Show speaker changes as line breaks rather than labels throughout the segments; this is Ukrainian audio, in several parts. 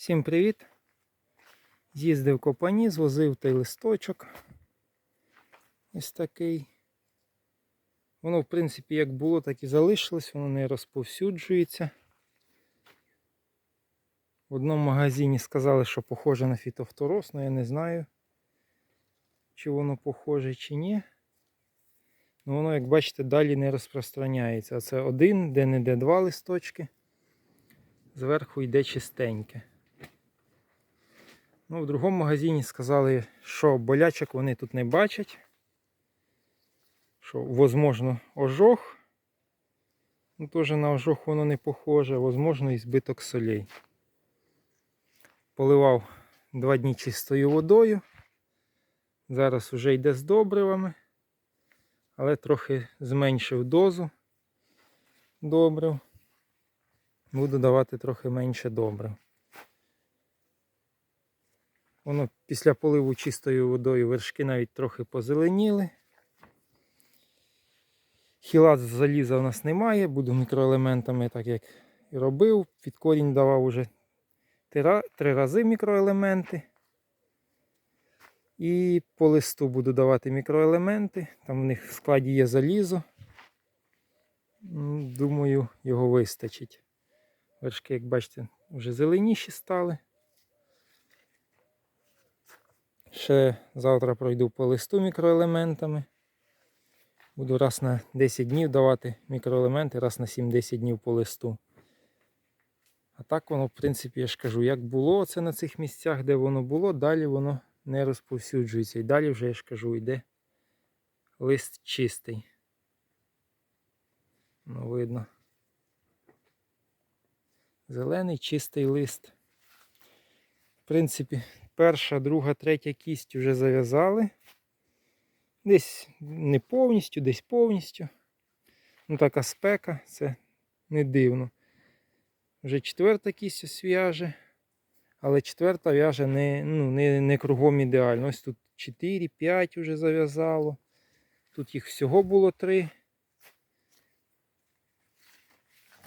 Всім привіт! З'їздив копані, звозив той листочок. Ось такий. Воно, в принципі, як було, так і залишилось, воно не розповсюджується. В одному магазині сказали, що похоже на фітофтороз, але я не знаю, чи воно похоже, чи ні. Ну, воно, як бачите, далі не розпространяється. Це один, де-не-де два листочки. Зверху йде чистеньке. Ну, в другому магазині сказали, що болячок вони тут не бачать. Що, возможно, ожог. Ну, теж на ожог воно не похоже, возможно, і збиток солей. Поливав два дні чистою водою. Зараз вже йде з добривами, але трохи зменшив дозу добрив. Буду давати трохи менше добрив. Воно після поливу чистою водою вершки навіть трохи позеленіли. Хілат заліза у нас немає, буду мікроелементами, так як і робив. Під корінь давав уже три рази мікроелементи. І по листу буду давати мікроелементи. Там в них в складі є залізо. Думаю, його вистачить. Вершки, як бачите, вже зеленіші стали. Ще завтра пройду по листу мікроелементами. Буду раз на 10 днів давати мікроелементи, раз на 7-10 днів по листу. А так воно, в принципі, я ж кажу, як було це на цих місцях, де воно було, далі воно не розповсюджується. І далі вже я ж кажу, йде лист чистий. Ну, видно. Зелений чистий лист. В принципі, перша, друга, третя кість вже зав'язали. Десь не повністю, десь повністю. Ну така спека, це не дивно. Вже четверта кість ось в'яже, але четверта в'яже не ну, не, не кругом ідеально. Ось тут 4-5 вже зав'язало. Тут їх всього було 3.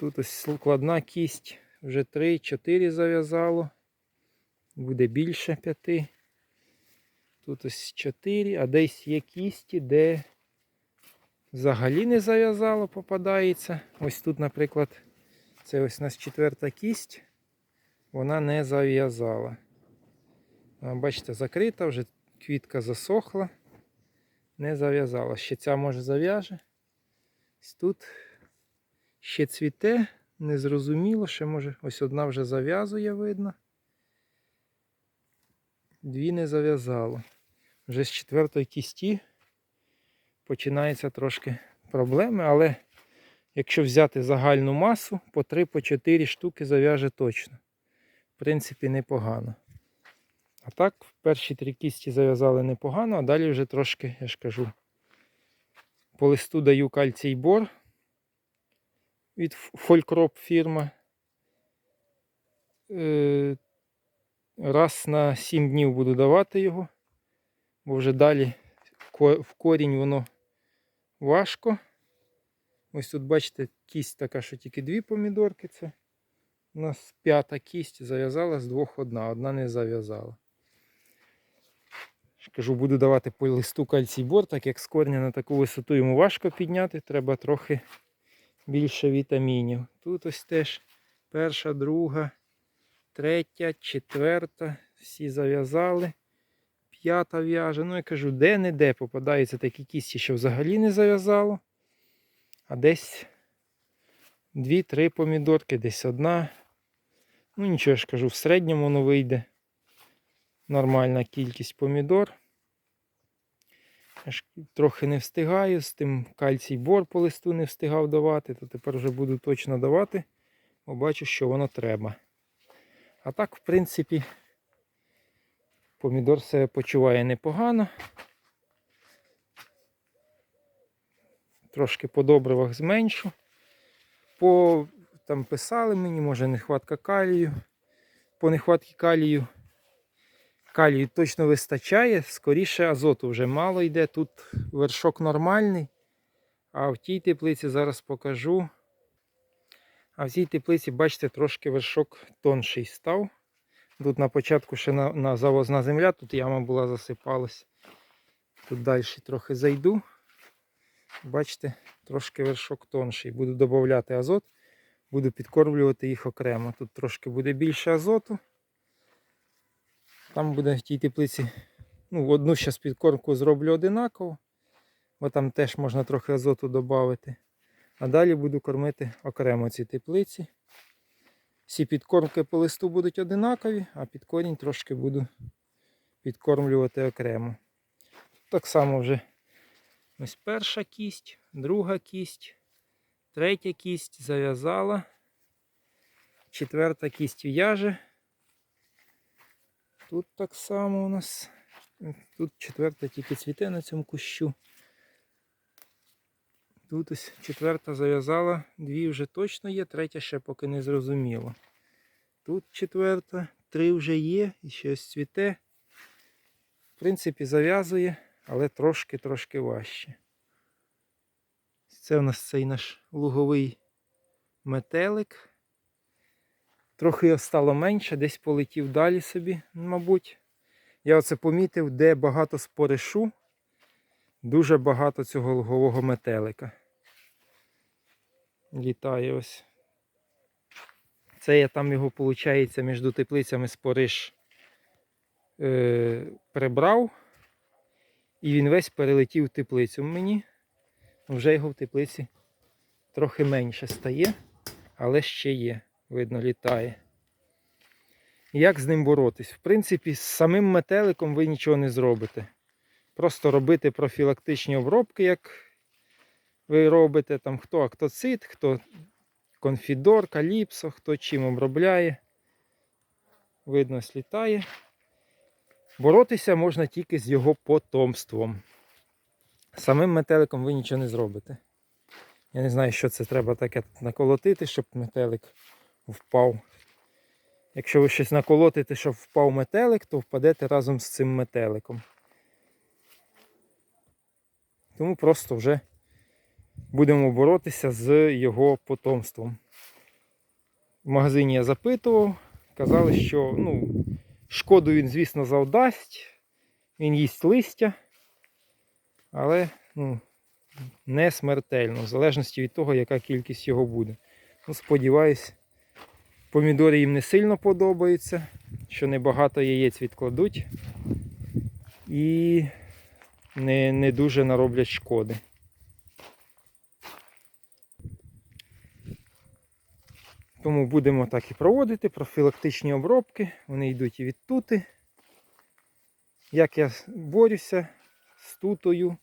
Тут ось складна кість, вже 3-4 зав'язало. Буде більше 5. Тут ось 4, а десь є кісті, де взагалі не зав'язало, попадається. Ось тут, наприклад, це ось у нас четверта кість, вона не зав'язала. Бачите, закрита, вже квітка засохла, не зав'язала. Ще ця може зав'яже. Ось тут ще цвіте, незрозуміло, ще може ось одна вже зав'язує, видно. Дві не зав'язало. Вже з четвертої кісті починаються трошки проблеми, але якщо взяти загальну масу, по 3-4 штуки зав'яже точно. В принципі, непогано. А так, перші три кісті зав'язали непогано, а далі вже трошки, я ж кажу, по листу даю кальцій бор від Фолькроп фірма. Раз на 7 днів буду давати його, бо вже далі в корінь воно важко. Ось тут, бачите, кість така, що тільки дві помідорки. Це у нас п'ята кість зав'язала з двох одна, одна не зав'язала. Кажу, буду давати по листу кальцій бор, так як з корня на таку висоту йому важко підняти, треба трохи більше вітамінів. Тут ось теж перша, друга третя, четверта, всі зав'язали. П'ята в'яже. Ну, я кажу, де-не-де попадаються такі кісті, що взагалі не зав'язало. А десь дві-три помідорки, десь одна. Ну, нічого ж кажу, в середньому воно вийде нормальна кількість помідор. Я трохи не встигаю, з тим кальцій бор по листу не встигав давати, то тепер вже буду точно давати, бо бачу, що воно треба. А так, в принципі, помідор себе почуває непогано. Трошки по добривах зменшу. По там писали мені, може нехватка калію. По нехватці калію. Калію точно вистачає, скоріше азоту вже мало йде. Тут вершок нормальний. А в тій теплиці зараз покажу. А в цій теплиці, бачите, трошки вершок тонший став. Тут на початку ще на, на завозна земля, тут яма була засипалась. Тут далі трохи зайду. Бачите, трошки вершок тонший. Буду додати азот, буду підкормлювати їх окремо. Тут трошки буде більше азоту. Там буде в тій теплиці. Ну, одну зараз підкормку зроблю одинаково, бо там теж можна трохи азоту додати. А далі буду кормити окремо ці теплиці. Всі підкормки по листу будуть одинакові, а під корінь трошки буду підкормлювати окремо. Так само вже ось перша кість, друга кість, третя кість зав'язала, четверта кість в'яже. Тут так само у нас. Тут четверта тільки цвіте на цьому кущу. Тут ось четверта зав'язала, дві вже точно є, третя ще поки не зрозуміло. Тут четверта, три вже є, і ще ось цвіте. В принципі, зав'язує, але трошки-трошки важче. Це у нас цей наш луговий метелик. Трохи його стало менше, десь полетів далі собі, мабуть. Я оце помітив, де багато споришу, дуже багато цього лугового метелика. Літає ось. Це я там його, виходить, між теплицями спориш е, прибрав. І він весь перелетів в теплицю мені. Вже його в теплиці трохи менше стає, але ще є. Видно, літає. Як з ним боротись? В принципі, з самим метеликом ви нічого не зробите. Просто робити профілактичні обробки, як ви робите, там хто актоцит, хто конфідор, каліпсо, хто чим обробляє. Видно, слітає. Боротися можна тільки з його потомством. Самим метеликом ви нічого не зробите. Я не знаю, що це треба таке наколотити, щоб метелик впав. Якщо ви щось наколотите, щоб впав метелик, то впадете разом з цим метеликом. Тому просто вже будемо боротися з його потомством. В магазині я запитував, казали, що ну, шкоду він, звісно, завдасть, він їсть листя, але ну, не смертельно, в залежності від того, яка кількість його буде. Ну, Сподіваюсь, помідори їм не сильно подобаються, що небагато яєць відкладуть і не, не дуже нароблять шкоди. Тому будемо так і проводити профілактичні обробки. Вони йдуть і від тути. Як я борюся з тутою,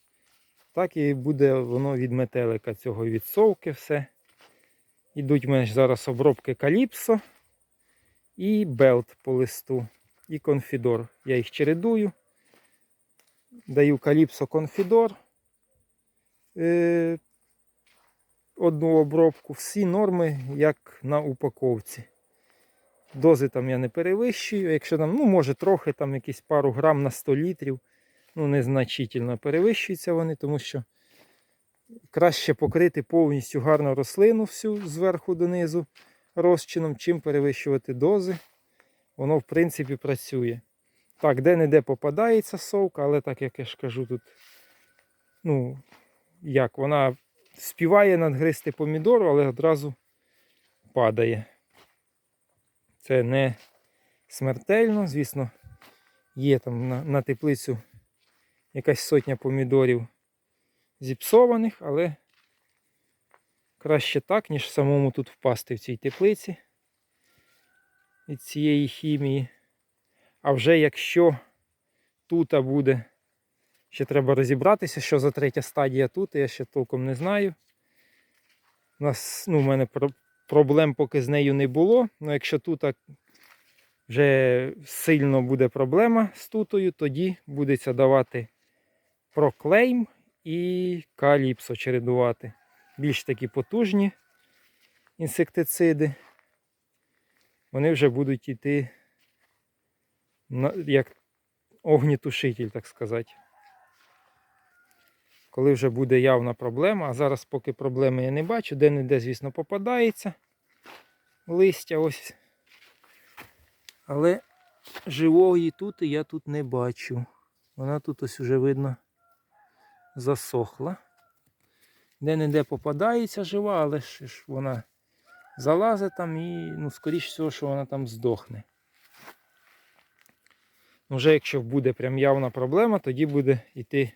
так і буде воно від метелика цього від совки все. Ідуть в мене зараз обробки каліпсо і белт по листу, і конфідор. Я їх чередую. Даю каліпсо конфідор. Одну обробку, всі норми, як на упаковці. Дози там я не перевищую. Якщо там, ну, може, трохи там якісь пару грам на 100 літрів, ну, незначительно перевищуються вони, тому що краще покрити повністю гарну рослину всю зверху донизу розчином, чим перевищувати дози. Воно, в принципі, працює. Так, де-не-де попадається совка, але так як я ж кажу, тут, ну, як, вона співає надгристи помідору, але одразу падає. Це не смертельно, звісно, є там на, на теплицю якась сотня помідорів зіпсованих, але краще так, ніж самому тут впасти в цій теплиці від цієї хімії. А вже якщо тут буде, ще треба розібратися, що за третя стадія тут, я ще толком не знаю. У нас, ну, в мене проблем поки з нею не було. Ну, якщо тут вже сильно буде проблема з тутою, тоді будеться давати проклейм і каліпсо чередувати. Більш такі потужні інсектициди. Вони вже будуть йти як огнітушитель, так сказати. Коли вже буде явна проблема, а зараз поки проблеми я не бачу, де-не-де, звісно, попадається листя ось. Але живої тут я тут не бачу. Вона тут ось уже видно засохла. Де-не-де попадається жива, але ж вона залазить там і, ну, скоріш всього, що вона там здохне. Вже якщо буде прям явна проблема, тоді буде йти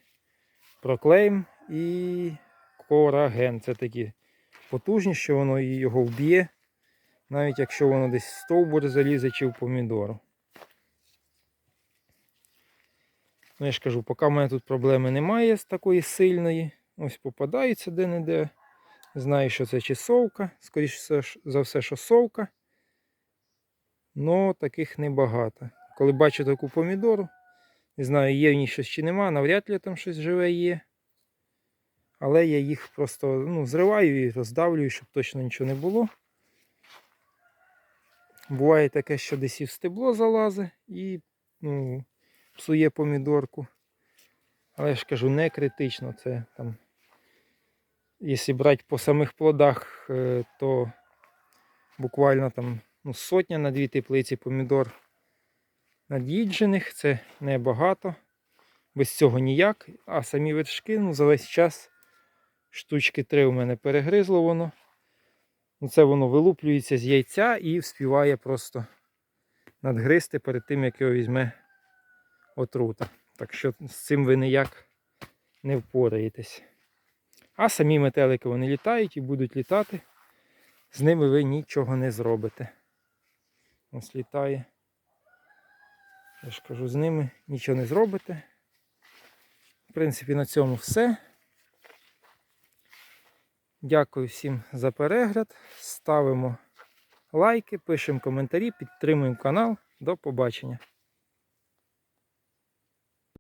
проклейм і кораген. Це такі потужні, що воно і його вб'є, навіть якщо воно десь в стовбур залізе чи в помідору. Ну, я ж кажу, поки в мене тут проблеми немає з такої сильної. Ось попадається де-не-де. Знаю, що це чи совка. Скоріше за все, що совка. Но таких небагато. Коли бачу таку помідору, не знаю, є в ній щось чи нема, навряд ли там щось живе є. Але я їх просто ну, зриваю і роздавлюю, щоб точно нічого не було. Буває таке, що десь і в стебло залазить і ну, псує помідорку. Але я ж кажу, не критично. Це там. Якщо брати по самих плодах, е, то буквально там ну, сотня на дві теплиці помідор над'їджених, це небагато. Без цього ніяк. А самі вершки, ну, за весь час штучки три у мене перегризло воно. Ну, це воно вилуплюється з яйця і вспіває просто надгризти перед тим, як його візьме отрута. Так що з цим ви ніяк не впораєтесь. А самі метелики вони літають і будуть літати. З ними ви нічого не зробите. Ось літає. Я ж кажу, з ними нічого не зробите. В принципі, на цьому все. Дякую всім за перегляд. Ставимо лайки, пишемо коментарі, підтримуємо канал. До побачення.